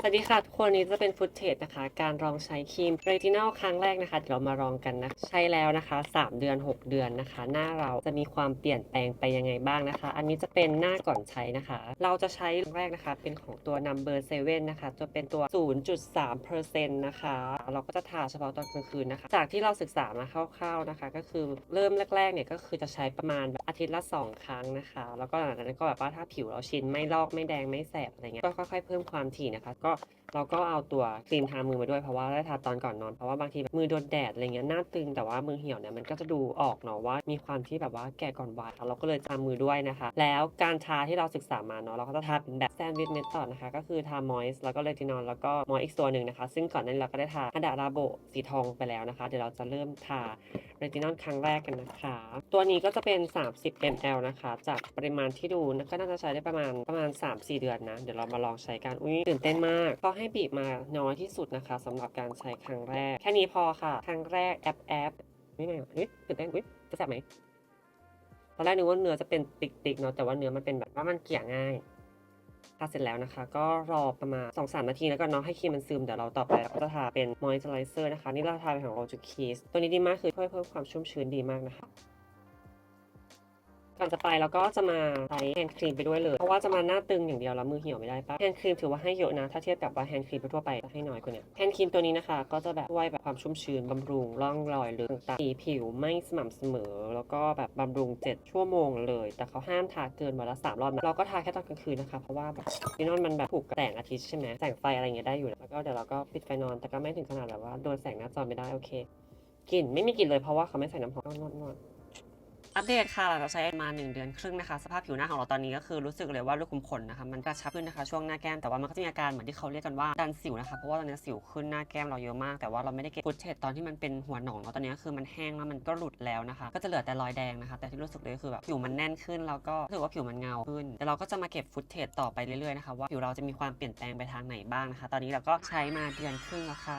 สวัสดีค่ะทุกคนวันนี้จะเป็นฟุตเทจนะคะ การลองใช้ครีมเรตินอลครั้งแรกนะคะเดี๋ยวเรามาลองกันนะใช้แล้วนะคะ 3 เดือน 6 เดือนนะคะ หน้าเราจะมีความเปลี่ยนแปลงไปยังไงบ้างนะคะ อันนี้จะเป็นหน้าก่อนใช้นะคะ เราจะใช้ครั้งแรกนะคะ เป็นของตัว number 7นะคะจะเป็นตัว 0.3%นะคะ เราก็จะทาเฉพาะตอนกลางคืนนะคะ จากที่เราศึกษามาคร่าวๆนะคะ ก็คือเริ่มแรกๆเนี่ยก็คือจะใช้ประมาณแบบอาทิตย์ละ 2 ครั้งนะคะ แล้วก็หลังจากนั้นก็แบบว่าถ้าผิวเราชินไม่ลอกไม่แดงไม่แสบอะไรเงี้ยก็ค่อยๆเพิ่มความถี่นะคะก็เราก็เอาตัวครีมทามือมาด้วยเพราะว่าได้ทาตอนก่อนนอนเพราะว่าบางทีมือโดนแดดอะไรเงี้ยหน้าตึงแต่ว่ามือเหี่ยวเนี่ยมันก็จะดูออกเนาะว่ามีความที่แบบว่าแก่ก่อนวัยเราก็เลยทามือด้วยนะคะ แล้วการทาที่เราศึกษามาเนาะเราก็จะทาเป็นแบบแซนด์วิชเมธอดนะคะ ก็คือทามอยส์แล้วก็เลตินอลแล้วก็มอยอีกตัวหนึ่งนะคะ ซึ่งก่อนหนานี้เราก็ได้ทาฮันดาราโบสีทองไปแล้วนะคะ เดี๋ยวเราจะเริ่มทาเรตินอลครั้งแรกกันนะคะ ตัวนี้ก็จะเป็น 30 ml นะคะ จากปริมาณที่ดูก็น่าจะใช้ได้ประมาณประมาณ 3-4 เดือนนะ เดี๋ยวเรามาลองใช้กัน อุ้ยตื่นเต้นมากก็ให้บีบมาน้อยที่สุดนะคะสำหรับการใช้ครั้งแรก แค่นี้พอค่ะ ครั้งแรกแอปแอปนี่ไงเฮ้ยตื่นเต้นอุ้ยจะแสบไหมตอนแรกนึกว่าเนื้อจะเป็นติ๊กๆเนาะแต่ว่าเนื้อมันเป็นแบบว่ามันเกี่ยง่ายทาเสร็จแล้วนะคะ ก็รอประมาณ 2-3 นาทีแล้วก็เนาะให้ครีมมันซึม เดี๋ยวเราต่อไปเราก็จะทาเป็นมอยส์เจอร์เซอร์นะคะ นี่เราทาเป็นของ o อ u Kiss ตัวนี้ดีมากคือช่วยเพิ่มความชุ่มชื้นดีมากนะคะ ก่อนจะไปเราก็จะมาใช้แฮนด์ครีมไปด้วยเลย เพราะว่าจะมาหน้าตึงอย่างเดียวแล้วมือเหี่ยวไม่ได้ปะแฮนด์ครีมถือว่าให้เยอะนะ ถ้าเทียบกับว่าแฮนด์ครีมทั่วไปจะให้น้อยกว่านี้แฮนด์ครีมตัวนี้นะคะ ก็จะแบบช่วยแบบความชุ่มชื้นบำรุงร่องรอยลึกต่างๆสีผิวไม่สม่ำเสมอ แล้วก็แบบบำรุง 7 ชั่วโมงเลย แต่เขาห้ามทาเกินวันละสามรอบนะเราก็ทาแค่ตอนกลางคืนนะคะเพราะว่าแบบฟินอนมันแบบถูกกับแสงอาทิตย์ใช่ไหมแสงไฟอะไรเงี้ยได้อยู่นะแล้วก็เดี๋ยวเราก็ปิดไฟนอนแต่ก็ไม่ถึงขนาดแบบว่าโดนแสงหน้าจอไม่ได้โอเคกลิ่นไม่มีกลิ่นเลยเพราะว่าเขาไม่ใส่น้ำหอมนวดนวด อัปเดตค่ะเราใช้มา1เดือนครึ่งนะคะ สภาพผิวหน้าของเราตอนนี้ก็คือรู้สึกเลยว่ารูขุมขนนะคะมันกระชับขึ้นนะคะช่วงหน้าแก้มแต่ว่ามันก็จะมีอาการเหมือนที่เขาเรียกกันว่าดันสิวนะคะเพราะว่าตอนนี้สิวขึ้นหน้าแก้มเราเยอะมาก แต่ว่าเราไม่ได้เก็บฟุตเทจตอนที่มันเป็นหัวหนองเนาตอนนี้คือมันแห้งแล้วมันก็หลุดแล้วนะคะ ก็จะเหลือแต่รอยแดงนะคะ แต่ที่รู้สึกเลยคือแบบผิวมันแน่นขึ้นแล้วก็รู้สึกว่าผิวมันเงาขึ้นแต่เราก็จะมาเก็บฟุตเทจต่อไปเรื่อยๆนะคะว่าผิวเราจะมีความเปลี่ยนแปลงไปทางไหนบ้างนะคะ ตอนนี้เราก็ใช้มาเดือนครึ่งแล้วค่ะ